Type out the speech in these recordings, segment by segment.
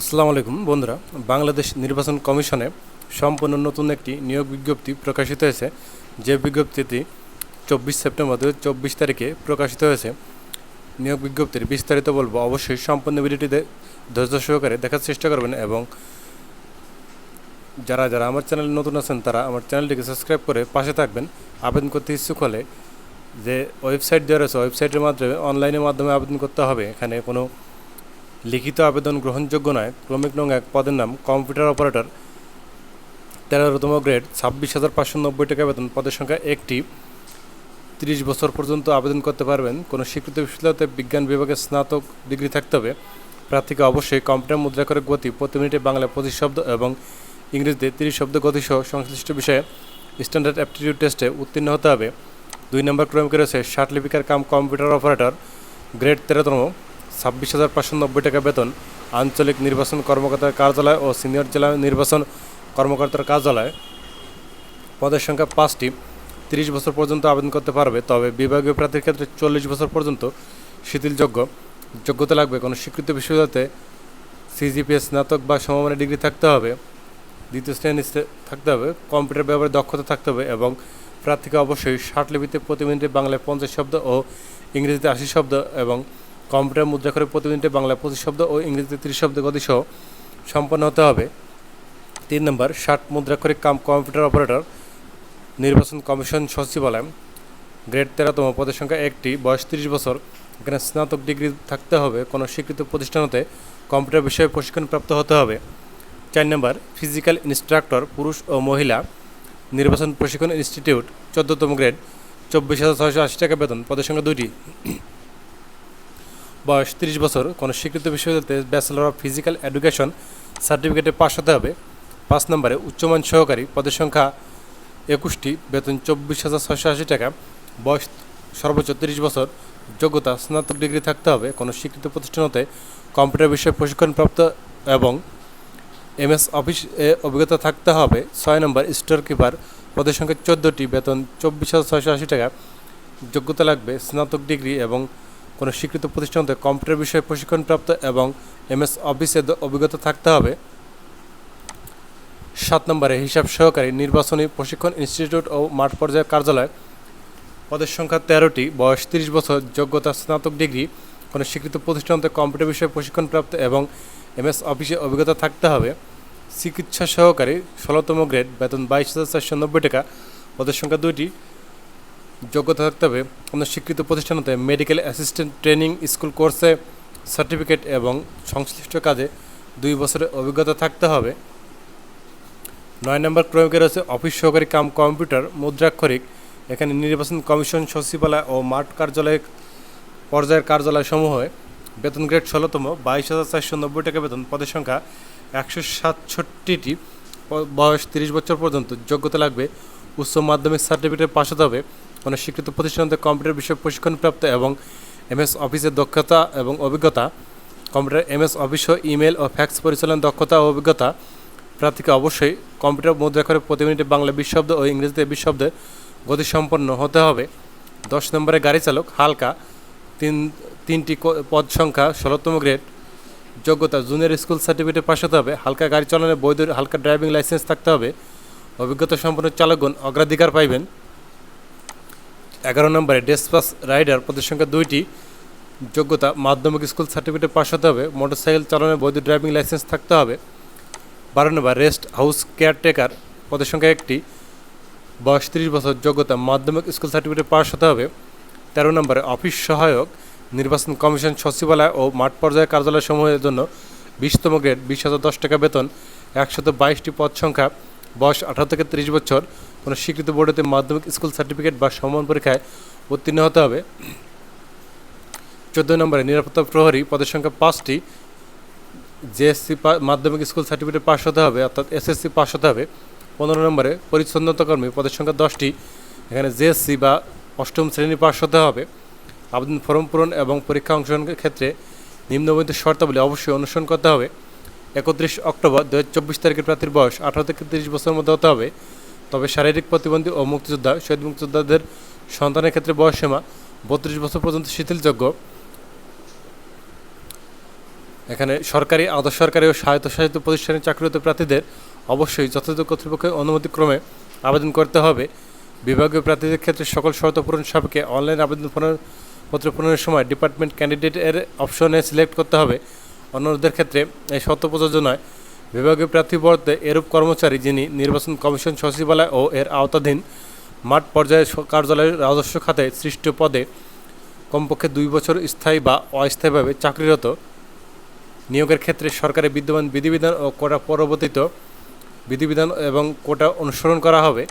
আসসালামু আলাইকুম, বন্ধুরা। বাংলাদেশ নির্বাচন কমিশনে সম্পূর্ণ নতুন একটি নিয়োগ বিজ্ঞপ্তি প্রকাশিত হয়েছে, যে বিজ্ঞপ্তিটি চব্বিশ সেপ্টেম্বর দু চব্বিশ তারিখে প্রকাশিত হয়েছে। নিয়োগ বিজ্ঞপ্তির বিস্তারিত বলব, অবশ্যই সম্পূর্ণ ভিডিওটিতে ধৈর্য সহকারে দেখার চেষ্টা করবেন এবং যারা যারা আমার চ্যানেলে নতুন আছেন, তারা আমার চ্যানেলটিকে সাবস্ক্রাইব করে পাশে থাকবেন। আবেদন করতে ইচ্ছুক হলে যে ওয়েবসাইট দেওয়া রয়েছে, ওয়েবসাইটের মাধ্যমে, অনলাইনের মাধ্যমে আবেদন করতে হবে। এখানে কোনো লিখিত আবেদন গ্রহণযোগ্য নয়। ক্রমিক নং এক পদের নাম কম্পিউটার অপারেটর। তেরোতম গ্রেড, ছাব্বিশ হাজার পাঁচশো নব্বই টাকা বেতন। পদের সংখ্যা একটি। তিরিশ বছর পর্যন্ত আবেদন করতে পারবেন। কোনো স্বীকৃত বিশ্ববিদ্যালয়তে বিজ্ঞান বিভাগে স্নাতক ডিগ্রি থাকতে হবে। প্রার্থীকে অবশ্যই কম্পিউটার মুদ্রা করে গতি, প্রতি মিনিটে বাংলা পঁচিশ শব্দ এবং ইংরেজিতে তিরিশ শব্দ গতিসহ সংশ্লিষ্ট বিষয়ে স্ট্যান্ডার্ড অ্যাপটিটিউড টেস্টে উত্তীর্ণ হতে হবে। দুই নম্বর ক্রমিকে রয়েছে লিপিকার কাম কম্পিউটার অপারেটর। গ্রেড তেরোতম। ছাব্বিশ হাজার পাঁচশো নব্বই টাকা বেতন, আঞ্চলিক নির্বাচন কর্মকর্তার কার্যালয় ও সিনিয়র জেলা নির্বাচন কর্মকর্তার কার্যালয়। পদের সংখ্যা পাঁচটি। তিরিশ বছর পর্যন্ত আবেদন করতে পারবে, তবে বিভাগীয় প্রার্থীর ক্ষেত্রে চল্লিশ বছর পর্যন্ত শিথিলযোগ্য। যোগ্যতা লাগবে কোনো স্বীকৃত বিশ্ববিদ্যালয়তে সিজিপিএস স্নাতক বা সমমানের ডিগ্রি থাকতে হবে। দ্বিতীয় শ্রেণি থাকতে হবে, কম্পিউটার ব্যবহারে দক্ষতা থাকতে হবে এবং প্রার্থীকে অবশ্যই ষাট লিপিতে প্রতি মিনিটে বাংলায় পঞ্চাশ শব্দ ও ইংরেজিতে আশি শব্দ এবং কম্পিউটার মুদ্রা করে প্রতি মিনিটে বাংলায় পঁচিশ শব্দ ও ইংরেজিতে ত্রিশ শব্দ গতিসহ সম্পন্ন হতে হবে। তিন নম্বর, ষাট মুদ্রাক্ষরে কাম কম্পিউটার অপারেটর নির্বাচন কমিশন সচিবালয়। গ্রেড তেরোতম পদের সংখ্যা একটি, বয়স তিরিশ বছর। এখানে স্নাতক ডিগ্রি থাকতে হবে। কোনো স্বীকৃত প্রতিষ্ঠান হতে কম্পিউটার বিষয়ে প্রশিক্ষণপ্রাপ্ত হতে হবে। চার নম্বর, ফিজিক্যাল ইনস্ট্রাক্টর, পুরুষ ও মহিলা নির্বাচন প্রশিক্ষণ ইনস্টিটিউট, চোদ্দতম গ্রেড, চব্বিশ হাজার ছয়শো আশি টাকা বেতন, পদের সংখ্যা দুইটি। বয়স তিরিশ বছর, কোনো স্বীকৃত বিশ্ববিদ্যালয়তে ব্যাচেলর অফ ফিজিক্যাল এডুকেশন সার্টিফিকেটে পাশ হতে হবে। পাঁচ নম্বরে উচ্চমান সহকারী পদের সংখ্যা একুশটি, বেতন চব্বিশ হাজার ছয়শো আশি টাকা। বয়স সর্বোচ্চ তিরিশ বছর, যোগ্যতা স্নাতক ডিগ্রি থাকতে হবে। কোনো স্বীকৃত প্রতিষ্ঠান হতে কম্পিউটার বিষয়ে প্রশিক্ষণপ্রাপ্ত এবং এমএস অফিস এ অভিজ্ঞতা থাকতে হবে। ছয় নম্বর স্টোর কিপার পদের সংখ্যা চোদ্দোটি, বেতন চব্বিশ হাজার ছয়শো আশি টাকা। যোগ্যতা লাগবে স্নাতক ডিগ্রি এবং কোনো স্বীকৃত প্রতিষ্ঠান হতে কম্পিউটার বিষয়ে প্রশিক্ষণপ্রাপ্ত এবং এমএস অফিসে অভিজ্ঞতা থাকতে হবে। সাত নম্বরে, হিসাব সহকারী নির্বাচনী প্রশিক্ষণ ইনস্টিটিউট ও মাঠ পর্যায়ের কার্যালয়। পদের সংখ্যা তেরোটি, বয়স তিরিশ বছর, যোগ্যতা স্নাতক ডিগ্রি। কোনো স্বীকৃত প্রতিষ্ঠান হতে কম্পিউটার বিষয়ে প্রশিক্ষণপ্রাপ্ত এবং এমএস অফিসে অভিজ্ঞতা থাকতে হবে। চিকিৎসা সহকারী, ষোলোতম গ্রেড, বেতন বাইশ হাজার চারশো নব্বই টাকা। পদের সংখ্যা দুইটি যোগ্যতা থাকতে হবে কোনো স্বীকৃত প্রতিষ্ঠান হতে মেডিকেল অ্যাসিস্ট্যান্ট ট্রেনিং স্কুল কোর্সে সার্টিফিকেট এবং সংশ্লিষ্ট কাজে দুই বছরের অভিজ্ঞতা থাকতে হবে। নয় নম্বর ক্রমিকে রয়েছে অফিস সহকারী কাম কম্পিউটার মুদ্রাক্ষরিক, এখানে নির্বাচন কমিশন, সচিবালয় ও মাঠ কার্যালয় পর্যায়ের কার্যালয় সমূহে বেতন গ্রেড ষোলোতম, বাইশ হাজার চারশো নব্বই টাকা বেতন, পদের সংখ্যা একশো সাতষট্টিটি। বয়স তিরিশ বছর পর্যন্ত যোগ্যতা লাগবে। উচ্চ মাধ্যমিক সার্টিফিকেট পাশ হতে হবে। কোনো স্বীকৃত প্রতিষ্ঠানতে কম্পিউটার বিষয়ে প্রশিক্ষণপ্রাপ্ত এবং এমএস অফিসের দক্ষতা এবং অভিজ্ঞতা, কম্পিউটার এমএস অফিস ইমেল ও ফ্যাক্স পরিচালনার দক্ষতা ও অভিজ্ঞতা প্রার্থীকে অবশ্যই কম্পিউটার মুদ্রা করে প্রতি মিনিটে বাংলা বিশ শব্দ ও ইংরেজিতে বিশ গতিসম্পন্ন হতে হবে। দশ নম্বরে গাড়ি চালক, হালকা, তিন, তিনটি পদ সংখ্যা, ষোলোতম গ্রেড, যোগ্যতা, জুনিয়র স্কুল সার্টিফিকেট পাশ হতে হবে। হালকা গাড়ি চালানোর বৈধ, হালকা ড্রাইভিং লাইসেন্স থাকতে হবে। অভিজ্ঞতা সম্পন্ন চালকগণ অগ্রাধিকার পাইবেন। এগারো নম্বরে ডেসপাস রাইডার পদের সংখ্যা দুইটি। যোগ্যতা, মাধ্যমিক স্কুল সার্টিফিকেট পাশ হতে হবে, মোটরসাইকেল চালানোর বৈধ ড্রাইভিং লাইসেন্স থাকতে হবে। বারো নম্বর, রেস্ট হাউস কেয়ারটেকার পদের সংখ্যা একটি। বয়স তিরিশ বছর, যোগ্যতা, মাধ্যমিক স্কুল সার্টিফিকেট পাশ হতে হবে। তেরো নম্বরে, অফিস সহায়ক, নির্বাচন কমিশন সচিবালয় ও মাঠ পর্যায়ের কার্যালয় সমূহের জন্য বিশতম গ্রেড, বিশ হাজার দশ টাকা বেতন, একশত বাইশটি পদ সংখ্যা, বয়স আঠারো থেকে তিরিশ বছর। কোনো স্বীকৃত বোর্ডেতে মাধ্যমিক স্কুল সার্টিফিকেট বা সমান পরীক্ষায় উত্তীর্ণ হতে হবে। চোদ্দ নম্বরে নিরাপত্তা প্রহরী পদের সংখ্যা পাঁচটি। জেএসসি মাধ্যমিক স্কুল সার্টিফিকেট পাস হতে হবে, অর্থাৎ এসএসসি পাস হতে হবে। পনেরো নম্বরে পরিচ্ছন্নতাকর্মী পদের সংখ্যা দশটি। এখানে জেএসসি বা অষ্টম শ্রেণি পাস হতে হবে। আবেদন ফর্ম পূরণ এবং পরীক্ষা অংশগ্রহণের ক্ষেত্রে নিম্নবর্ণিত শর্তাবলী অবশ্যই অনুসরণ করতে হবে। একত্রিশ অক্টোবর দু হাজার চব্বিশ তারিখের প্রার্থীর বয়স আঠারো থেকে তিরিশ বছরের মধ্যে হতে হবে। তবে শারীরিক প্রতিবন্ধী ও মুক্তিযোদ্ধা, শহীদ মুক্তিযোদ্ধাদের সন্তানের ক্ষেত্রে বয়সসীমা বত্রিশ বছর পর্যন্ত শিথিলযোগ্য। এখানে সরকারি আধা সরকারি ও স্বায়ত্তশাসিত প্রতিষ্ঠানের চাকরিরত প্রার্থীদের অবশ্যই যথাযথ কর্তৃপক্ষের অনুমতিক্রমে আবেদন করতে হবে। বিভাগীয় প্রার্থীদের ক্ষেত্রে সকল শর্ত পূরণ সাপেক্ষে অনলাইন আবেদন পত্র পূরণের সময় ডিপার্টমেন্ট ক্যান্ডিডেট এর অপশনে সিলেক্ট করতে হবে। অন্যদের ক্ষেত্রে এই শর্ত প্রযোজ্য নয়। বিভাগীয় প্রার্থী বর্তে এরূপ কর্মচারী যিনি নির্বাচন কমিশন সচিবালয় ও এর আওতাধীন মাঠ পর্যায়ে কার্যালয়ের রাজস্ব খাতে সৃষ্ট পদে কমপক্ষে দুই বছর স্থায়ী বা অস্থায়ীভাবে চাকরিরত নিয়োগের ক্ষেত্রে সরকারের বিদ্যমান বিধিবিধান ও কোটা পরবর্তিত বিধিবিধান এবং কোটা অনুসরণ করা হবে।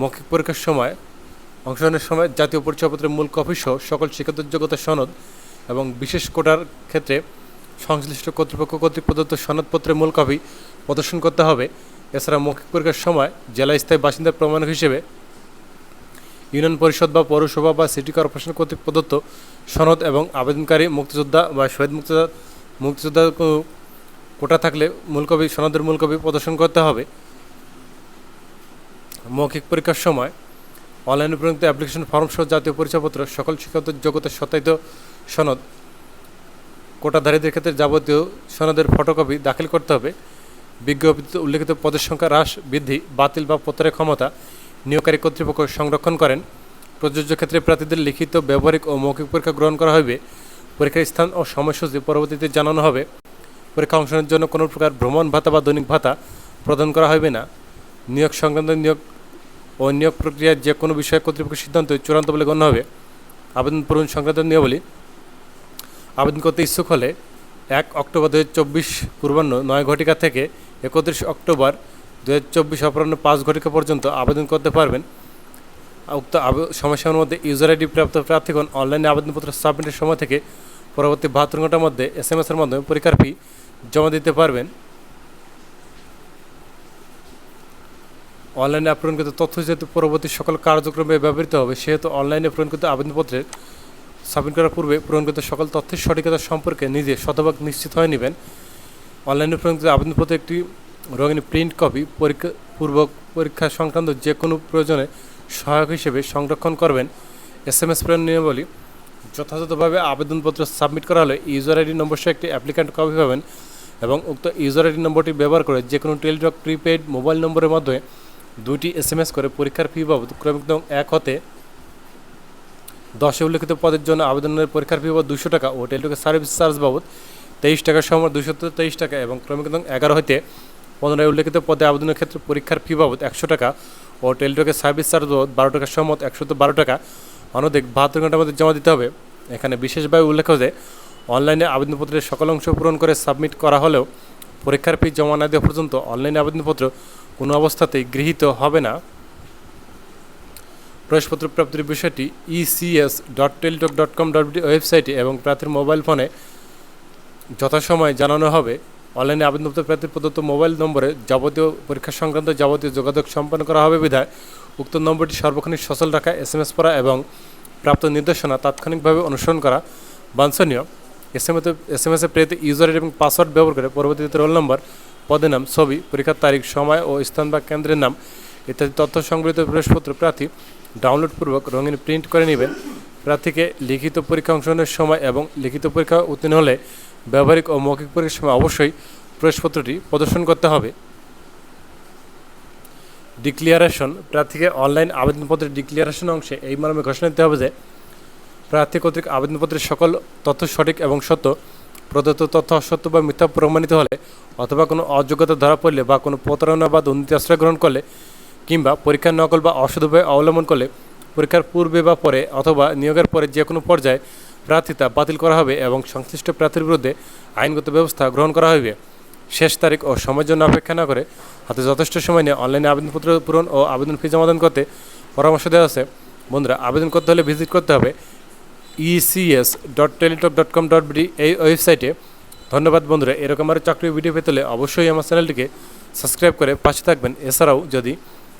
মৌখিক পরীক্ষার সময়, অংশগ্রহণের সময় জাতীয় পরিচয়পত্রের মূল কপি সহ সকল শিক্ষাগত যোগ্যতা সনদ এবং বিশেষ কোটার ক্ষেত্রে সংশ্লিষ্ট কর্তৃপক্ষ কর্তৃক প্রদত্ত সনদপত্রের মূল কপি প্রদর্শন করতে হবে। এছাড়া মৌখিক পরীক্ষার সময় জেলা স্থায়ী বাসিন্দার প্রমাণ হিসেবে ইউনিয়ন পরিষদ বা পৌরসভা বা সিটি কর্পোরেশন কর্তৃক প্রদত্ত সনদ এবং আবেদনকারী মুক্তিযোদ্ধা বা শহীদ মুক্তিযোদ্ধা মুক্তিযোদ্ধা কোটা থাকলে মূল কপি, সনদের মূল কপি প্রদর্শন করতে হবে। মৌখিক পরীক্ষার সময় অনলাইনে প্রণীত অ্যাপ্লিকেশন ফর্ম সহ জাতীয় পরিচয়পত্র, সকল শিক্ষাগত যোগ্যতার সত্যায়িত সনদ কোটাধারীদের ক্ষেত্রে যাবতীয় সনদের ফটোকপি দাখিল করতে হবে। বিজ্ঞপ্তিতে উল্লেখিত পদের সংখ্যা হ্রাস, বৃদ্ধি, বাতিল বা প্রত্যাহারের ক্ষমতা নিয়োগকারী কর্তৃপক্ষ সংরক্ষণ করেন। প্রযোজ্য ক্ষেত্রে প্রার্থীদের লিখিত, ব্যবহারিক ও মৌখিক পরীক্ষা গ্রহণ করা হবে পরীক্ষার স্থান ও সময়সূচি পরবর্তীতে জানানো হবে। পরীক্ষা অংশগ্রহণের জন্য কোনো প্রকার ভ্রমণ ভাতা বা দৈনিক ভাতা প্রদান করা হবে না। নিয়োগ সংক্রান্ত নিয়োগ ও নিয়োগ প্রক্রিয়ার যে কোনো বিষয়ে কর্তৃপক্ষের সিদ্ধান্ত চূড়ান্ত বলে গণ্য হবে। আবেদন পূরণ সংক্রান্ত নিয়মাবলী আবেদন করতে ইচ্ছুক হলে এক অক্টোবর দু চব্বিশ পূর্বাহ্ন নয় ঘটিকা থেকে একত্রিশ অক্টোবর দু হাজার চব্বিশ অপরাহ্ন পাঁচ ঘটিকা পর্যন্ত আবেদন করতে পারবেন। উক্ত সময়সীমার মধ্যে ইউজার আইডি প্রাপ্ত প্রার্থীগণ অনলাইনে আবেদনপত্র সাবমিটের সময় থেকে পরবর্তী বাহাত্তর ঘণ্টার মধ্যে এস এম এসের মাধ্যমে পরীক্ষার ফি জমা দিতে পারবেন। অনলাইনে আপলোডকৃত তথ্য যেহেতু পরবর্তী সকল কার্যক্রমে ব্যবহৃত হবে, সেহেতু অনলাইনে পূরণকৃত আবেদনপত্রের সাবমিট করার পূর্বে পূরণকৃত সকল তথ্যের সঠিকতা সম্পর্কে নিজে শতভাগ নিশ্চিত হয়ে নেবেন। অনলাইনে পূরণকৃত আবেদনপত্রে একটি রঙিন প্রিন্ট কপি পরীক্ষা পূর্বক পরীক্ষা সংক্রান্ত যে কোনো প্রয়োজনে সহায়ক হিসেবে সংরক্ষণ করবেন। এস এম এস প্রেরণ নিয়মাবলী যথাযথভাবে আবেদনপত্র সাবমিট করা হলে ইউজার আইডি নম্বর সহ একটি অ্যাপ্লিক্যান্ট কপি পাবেন এবং উক্ত ইউজার আইডি নম্বরটি ব্যবহার করে যে কোনো টেলিটক, প্রিপেড, মোবাইল নম্বরের মাধ্যমে দুটি এস এম এস করে পরীক্ষার ফি বাবদ ক্রমিক এক হতে দশে উল্লেখিত পদের জন্য আবেদনের পরীক্ষার ফি বাবদ দুশো টাকা ও টেলিটকের সার্ভিস চার্জ বাবদ তেইশ টাকার সময় দুশো তেইশ টাকা এবং ক্রমিক এগারো হইতে পনেরোয় উল্লেখিত পদে আবেদনের ক্ষেত্রে পরীক্ষার ফি বাবদ একশো টাকা ও টেলিটকের সার্ভিস চার্জ বাবদ বারো টাকার সময় একশো বারো টাকা। অনধিক বাহাত্তর ঘণ্টার মধ্যে জমা দিতে হবে। এখানে বিশেষভাবে উল্লেখ যে অনলাইনে আবেদনপত্রের সকল অংশ পূরণ করে সাবমিট করা হলেও পরীক্ষার ফি জমা না দেওয়া পর্যন্ত অনলাইনে আবেদনপত্র কোনো অবস্থাতেই গৃহীত হবে না। প্রবেশপত্র প্রাপ্তির বিষয়টি ECS dot Teletalk dot com dot ওয়েবসাইটে এবং প্রার্থীর মোবাইল ফোনে যথাসময়ে জানানো হবে। অনলাইনে আবেদনপত্র প্রার্থীর প্রদত্ত মোবাইল নম্বরে যাবতীয় পরীক্ষা সংক্রান্ত যাবতীয় যোগাযোগ সম্পন্ন করা হবে বিধায় উক্ত নম্বরটি সর্বক্ষণিক সচল রাখা, এস এম এস করা এবং প্রাপ্ত নির্দেশনা তাৎক্ষণিকভাবে অনুসরণ করা বাঞ্ছনীয়। এস এম এস এম এসে প্রেরিত ইউজার এবং পাসওয়ার্ড ব্যবহার করে পরবর্তীতে রোল নম্বর, পদের নাম, ছবি, পরীক্ষার তারিখ, সময় ও স্থান বা কেন্দ্রের নাম ইত্যাদি তথ্য সংবলিত প্রবেশপত্র প্রার্থী ডাউনলোড পূর্বক রঙিন প্রিন্ট করে নেবেন। প্রার্থীকে লিখিত পরীক্ষা অংশগ্রহণের সময় এবং লিখিত পরীক্ষা উত্তীর্ণ হলে ব্যবহারিক ও মৌখিক পরীক্ষার সময় অবশ্যই প্রবেশপত্রটি প্রদর্শন করতে হবে। ডিক্লিয়ারেশন প্রার্থীকে অনলাইন আবেদনপত্রের ডিক্লিয়ারেশন অংশে এই মর্মে ঘোষণা দিতে হবে যে, প্রার্থী কর্তৃক আবেদনপত্রের সকল তথ্য সঠিক এবং সত্য, প্রদত্ত তথ্য অসত্য বা মিথ্যা প্রমাণিত হলে অথবা কোনো অযোগ্যতা ধরা পড়লে বা কোনো প্রতারণা বা দুর্নীতি আশ্রয় গ্রহণ করলে কিংবা পরীক্ষার নকল বা অসৎ উপায় অবলম্বন করলে পরীক্ষার পূর্বে বা পরে অথবা নিয়োগের পরে যে কোনো পর্যায়ে প্রার্থিতা বাতিল করা হবে এবং সংশ্লিষ্ট প্রার্থীর বিরুদ্ধে আইনগত ব্যবস্থা গ্রহণ করা হবে। শেষ তারিখ ও সময়ের জন্য অপেক্ষা না করে হাতে যথেষ্ট সময় নিয়ে অনলাইনে আবেদনপত্র পূরণ ও আবেদন ফি জমাদান করতে পরামর্শ দেওয়া আছে। বন্ধুরা, আবেদন করতে হলে ভিজিট করতে হবে ECS dot Teletalk dot com dot BD এই ওয়েবসাইটে। ধন্যবাদ বন্ধুরা, এরকম আরও চাকরি ভিডিও পেতে হলে অবশ্যই আমার চ্যানেলটিকে সাবস্ক্রাইব করে পাশে থাকবেন। এছাড়াও যদি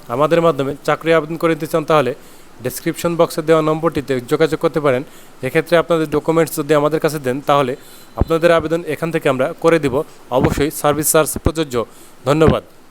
আমাদের মাধ্যমে চাকরি আবেদন করে দিতে চান তাহলে ডেসক্রিপশন বক্সে দেওয়া নম্বরটিতে যোগাযোগ করতে পারেন। এক্ষেত্রে আপনাদের ডকুমেন্টস যদি আমাদের কাছে দেন, তাহলে আপনাদের আবেদন এখান থেকে আমরা করে দিব। অবশ্যই সার্ভিস চার্জ প্রযোজ্য। ধন্যবাদ।